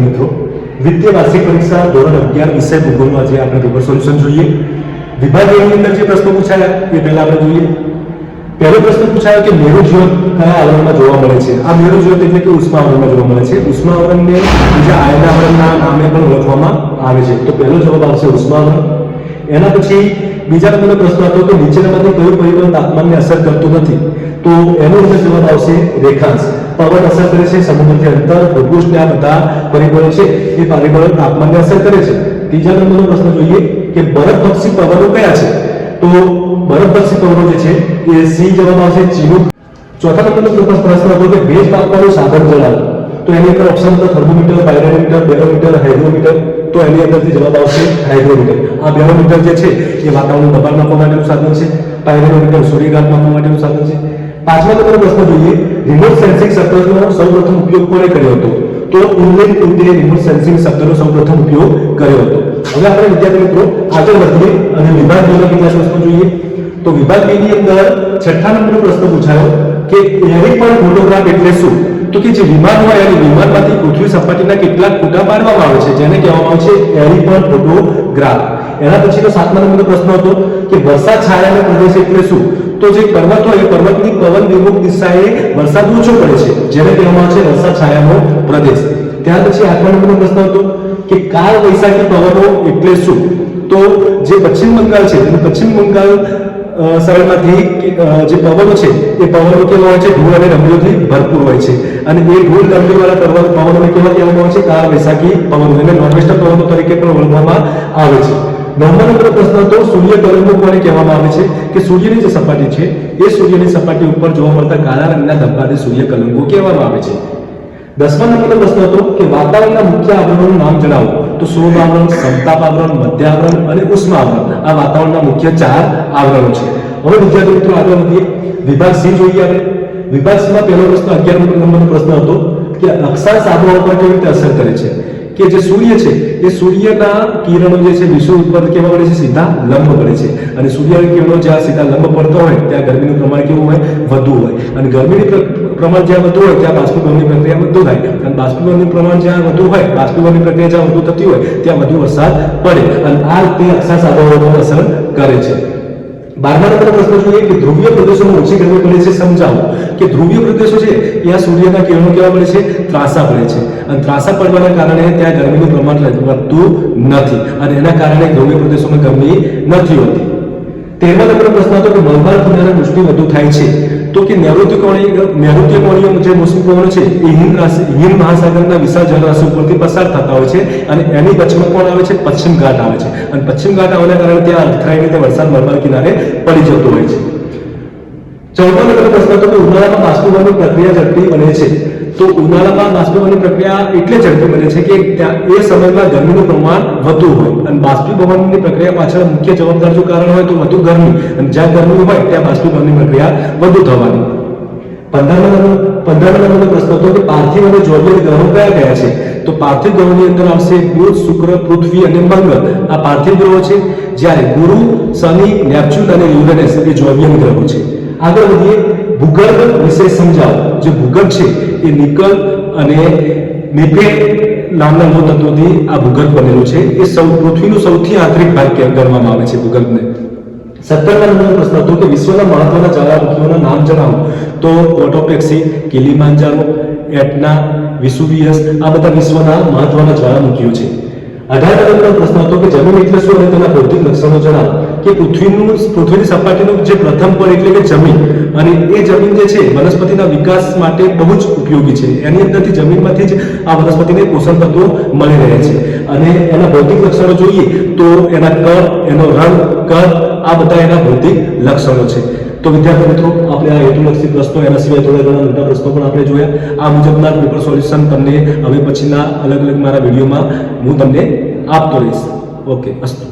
મિત્રો, વિદ્ય વાર્ષિક પરીક્ષા ધોરણ અગિયાર વિષય ભૂગોળનું આજે આપણે પેપર સોલ્યુશન જોઈએ વિભાગ અંદર જે પ્રશ્નો પૂછાયા એ પહેલા આપણે જોઈએ. પહેલો પ્રશ્ન પૂછાયો કે મેરુ જ્યોત કયા આવરણમાં જોવા મળે છે? આ મેરુ જ્યોત એટલે કે ઉષ્મા આવરણમાં જોવા મળે છે. ઉષ્મા આવરણને બીજા આયન આવરણના નામે પણ ઓળખવામાં આવે છે. તો પહેલો જવાબ આવશે ઉષ્મા આવરણ એના પછી બીજા નંબરનો પ્રશ્ન હતો કે નીચેનામાંથી કયું પરિબળ તાપમાનને અસર કરતું નથી? તો એનો અંદર જવાબ આવશે રેખાંશ. પવન અસર કરે છે, સમુદ્રથી અંતર ભૂપૃષ્ઠને આ બધા પરિબળો છે, એ પરિબળો તાપમાનને અસર કરે છે. ત્રીજા નંબરનો પ્રશ્ન જોઈએ કે બરફપક્ષી પવનો કયા છે? તો બરફપક્ષી પવનો જે છે, એ સી જવાબ આવશે ચીનુક ચોથા નંબરનો પ્રશ્ન હતો કે ભેજ માપવાનું સાધન જણાવો તો એની અંદર ઓપ્શન હતો થર્મોમીટર પાયરોમીટર બેરોમીટર હાઇડ્રોમીટર તો એની અંદરથી જવાબ આવશે હાઇડ્રોમીટર. આ બેરોમીટર જે છે, એ વાતાવરણનું દબાણ માપવા માટેનું સાધન છે, પાયરોમીટર સૂર્યઘાત માપવા માટેનું સાધન છે. પાંચમા નંબરનો પ્રશ્ન જોઈએ, રિમોટ સેન્સિંગ શબ્દનો સૌપ્રથમ ઉપયોગ કોણે કર્યો હતો? તો ઇંગ્લેન્ડ કુંતે રિમોટ સેન્સિંગ શબ્દનો સૌપ્રથમ ઉપયોગ કર્યો હતો. હવે આપણે વિદ્યાર્થી મિત્રો આગળ વધીએ અને વિભાગ બીના કેટલા પ્રશ્નો જોઈએ. તો વિભાગ બીની અંદર છઠ્ઠા નંબરનો પ્રશ્ન પૂછાયો કે એરી પણ ફોટોગ્રાફ એટલે શું? તો કે જે વિમાન હોય અને વિમાનમાંથી પૃથ્વી સપાટીના કેટલાક ફોટા પાડવામાં આવે છે, જેને કહેવામાં આવે છે એરી પણ ફોટોગ્રાફ. એના પછીનો સાતમા નંબરનો પ્રશ્ન હતો કે વરસાદ છાયાનો પ્રદેશ એટલે શું? તો જે પર્વત હોય એ પર્વતની પવન વિમુખ દિશાએ વરસાદ ઓછો પડે છે, જેને કહેવામાં આવે છે વરસાદ છાયાનો પ્રદેશ. ત્યાર પછી આઠમા નંબરનો પ્રશ્ન હતો કે કાળ વૈશાખી પવનો એટલે શું? તો જે પશ્ચિમ બંગાળ છે પશ્ચિમ બંગાળ સરળમાંથી જે પવનો છે, એ પવનો કેવા હોય છે? ધૂળ અને રમણીઓથી ભરપૂર હોય છે. અને એ ધૂળ રમણીવાળા પર્વત પવનોને કેવા કહેવામાં આવે છે? કાળ, વૈશાખી પવનો એને નોર્વેસ્ટર પવનો તરીકે પણ ઓળખવામાં આવે છે. નવમા નંબર પ્રશ્ન હતો, સૂર્ય કલંકો કોને કહેવામાં આવે છે? કે સૂર્યની જે સપાટી છે, એ સૂર્યની સપાટી ઉપર જોવા મળતા કાળા રંગના ધબ્બાને સૂર્ય કલંગો કહેવામાં આવે છે. દસમા નંબરનો પ્રશ્ન હતો કે વાતાવરણના મુખ્ય આવરણોનું નામ જણાવો. તો શુભ આવરણ સંતાપ આવરણ મધ્ય આવરણ અને ઉષ્મા આવરણ આ વાતાવરણના મુખ્ય ચાર આવરણો છે. હવે વિદ્યાર્થી મિત્રો, આગળ વધીએ. વિભાગ સી જોઈએ આપણે. વિભાગ સીમાં પહેલો પ્રશ્ન અગિયાર નંબરનો પ્રશ્ન હતો કે અક્ષાંશ આબોહવા પર કેવી રીતે અસર કરે છે? કે જે સૂર્ય છે, એ સૂર્યના કિરણો જે છે વિશ્વ ઉપર કેવા પડે છે, સીધા લંબ પડે છે. અને સૂર્યના કિરણો જ્યાં સીધા લંબ પડતો હોય, ત્યાં ગરમીનું પ્રમાણ કેવું હોય? વધુ હોય. અને ગરમીનું પ્રમાણ જ્યાં વધુ હોય, ત્યાં બાષ્પીભવનની પ્રક્રિયા વધુ થાય. અને બાષ્પીભવનનું પ્રમાણ જ્યાં વધુ હોય, બાષ્પીભવનની પ્રક્રિયા જ્યાં વધુ થતી હોય, ત્યાં વધુ વરસાદ પડે. અને આ રીતે આબોહવા પર અસર કરે છે. બારમા નંબરનો પ્રશ્ન જોઈએ પ્રદેશોમાં ઓછી ગરમી પડે છે સમજાવો. કે ધ્રુવીય પ્રદેશો છે ત્યાં સૂર્યના કિરણો કેવા પડે છે, ત્રાસા પડે છે. અને ત્રાસા પડવાના કારણે ત્યાં ગરમીનું પ્રમાણ વધતું નથી. અને એના કારણે ધ્રુવીય પ્રદેશોમાં ગરમી નથી હોતી. તેરમા નંબરનો પ્રશ્ન હતો કે મલબાર ખીણના વૃષ્ટિ વધુ થાય છે. તો કે નૈઋત્ય કોણીય નૈઋત્ય કોણીય જે મોસમી પવનો છે, એ હિન્દ હિન્દ મહાસાગરના વિશાળ જળરાશિ ઉપરથી પસાર થતા હોય છે અને એની વચમાં કોણ આવે છે? પશ્ચિમ ઘાટ આવે છે. અને પશ્ચિમ ઘાટ આવવાના કારણે ત્યાં અથડાઈ રીતે વરસાદ મરમર કિનારે પડી જતો હોય છે. ચૌદમા નંબર પ્રશ્ન તો ઉનાળામાં બાષ્પીભવનની પ્રક્રિયા ઝડપી બને છે. તો ઉનાળામાં બાષ્પીભવનની પ્રક્રિયા એટલે ઝડપી બને છે કે એ સમયમાં ગરમીનું પ્રમાણ વધુ હોય. અને બાષ્પીભવનની પ્રક્રિયા પાછળ મુખ્ય જવાબદાર જો કારણ હોય તો વધુ ગરમી. અને જ્યાં ગરમી હોય, ત્યાં બાષ્પીભવનની પ્રક્રિયા વધુ થવાની. પંદરમા પંદરમા પ્રશ્ન હતો કે પાર્થિવ અને જોડિયલ ગ્રહો કયા કયા છે? તો પાર્થિવ ગ્રહોની અંદર આવશે બુધ, શુક્ર, પૃથ્વી અને મંગળ. આ પાર્થિવ ગ્રહો છે. જ્યારે ગુરુ, શનિ, નેપચ્યુન અને યુરેનસ એ જોડિયલ ગ્રહો છે. આગળ વધીએ. ભૂગર્ભ વિશે સમજાવો. જે ભૂગર્ભ છે, એ નિકલ અને નિફેટ નામના મૂળ તત્વોથી આ ભૂગર્ભ બનેલું છે. એ સૌ, પૃથ્વીનું સૌથી આંતરિક ભાગ ગણવામાં આવે છે ભૂગર્ભને. સત્તરમા નંબરનો પ્રશ્ન હતો કે વિશ્વના મહત્વના જ્વાળામુખીઓના નામ જણાવો. તો ઓટોપેક્સી કિલીમાંજારો એટના, વિસુવિયસ, આ બધા વિશ્વના મહત્વના જ્વાળામુખીઓ છે. અઢાર નંબરનો પ્રશ્ન હતો કે જમીન એટલે શું અને તેના ભૌતિક લક્ષણો જણાવો. કે પૃથ્વીનું પૃથ્વીની સપાટીનું જે પ્રથમ પર એટલે કે જમીન, અને એ જમીન જે છે વનસ્પતિના વિકાસ માટે બહુ જ ઉપયોગી છે. એની અંદરથી જમીનમાંથી જ આ વનસ્પતિને પોષણ તત્વો મળી રહે છે. અને એના ભૌતિક લક્ષણો જોઈએ તો એના કદ એનો રંગ, કદ, આ બધા એના ભૌતિક લક્ષણો છે. તો વિદ્યાર્થી મિત્રો, આપણે આ હેતુલક્ષી પ્રશ્નો, એના સિવાય થોડા ઘણા મોટા પ્રશ્નો પણ આપણે જોયા. આ મુજબના પેપર સોલ્યુશન તમને હવે પછીના અલગ અલગ મારા વિડીયોમાં હું તમને આપતો રહીશ. ઓકે અસ્તુ.